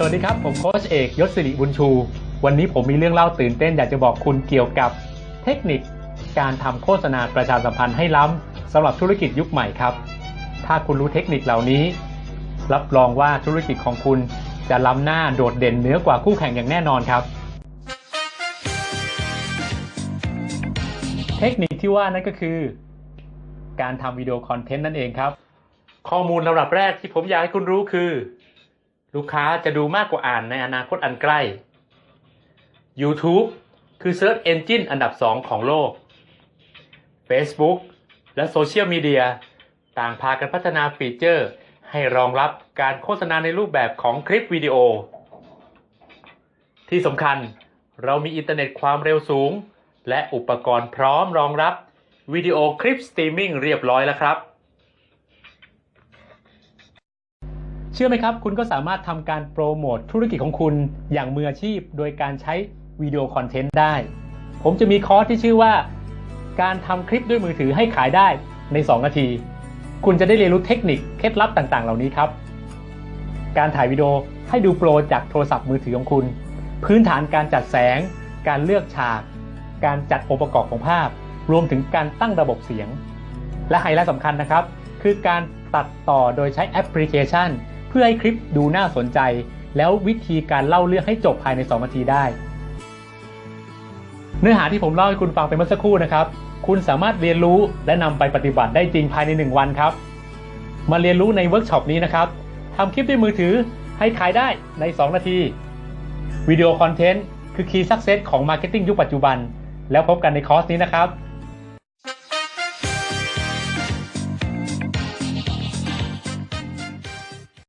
สวัสดีครับ ผมโค้ชเอกยศสิริบุญชู วันนี้ผมมีเรื่องเล่าตื่นเต้นอยากจะบอกคุณเกี่ยวกับเทคนิคการทำโฆษณาประชาสัมพันธ์ให้ล้ำสำหรับธุรกิจยุคใหม่ครับ ถ้าคุณรู้เทคนิคเหล่านี้ รับรองว่าธุรกิจของคุณจะล้ำหน้าโดดเด่นเหนือกว่าคู่แข่งอย่างแน่นอนครับ เทคนิคที่ว่านั่นก็คือ การทำวิดีโอคอนเทนต์นั่นเองครับ ข้อมูลลำดับแรกที่ผมอยากให้คุณรู้คือ ลูกค้าจะดูมากกว่าอ่านในอนาคตอันใกล้ YouTube คือ Search Engine อันดับ 2 ของโลก Facebook และโซเชียลมีเดียต่างพากันพัฒนาฟีเจอร์ ให้รองรับการโฆษณาในรูปแบบของคลิปวิดีโอ ที่สำคัญเรามีอินเทอร์เน็ตความเร็วสูง และอุปกรณ์พร้อมรองรับวิดีโอคลิปสตรีมมิ่งเรียบร้อยแล้วครับ เชื่อไหมครับ คุณก็สามารถทำการโปรโมทธุรกิจของคุณอย่างมืออาชีพ โดยการใช้วิดีโอคอนเทนต์ได้ ผมจะมีคอร์สที่ชื่อว่า การทำคลิปด้วยมือถือให้ขายได้ใน 2 นาที คุณจะได้เรียนรู้เทคนิคเคล็ดลับต่างๆ เหล่านี้ครับ การถ่ายวิดีโอให้ดูโปรจากโทรศัพท์มือถือของคุณ พื้นฐานการจัดแสง การเลือกฉาก การจัดองค์ประกอบของภาพ รวมถึงการตั้งระบบเสียง และไฮไลท์สำคัญนะครับ คือการตัดต่อโดยใช้แอปพลิเคชัน เพื่อให้คลิปดูน่าสนใจ แล้ววิธีการเล่าเรื่องให้จบภายใน 2 นาทีได้ เนื้อหาที่ผมเล่าให้คุณฟังไปเมื่อสักครู่นะครับ คุณสามารถเรียนรู้และนำไปปฏิบัติได้จริงภายใน 1 วันครับ มาเรียนรู้ในเวิร์กช็อปนี้นะครับทำคลิปด้วยมือถือให้ขายได้ใน 2 นาทีวิดีโอคอนเทนต์คือ Key Success ของ Marketing ยุคปัจจุบัน แล้วพบกันในคอร์สนี้นะครับ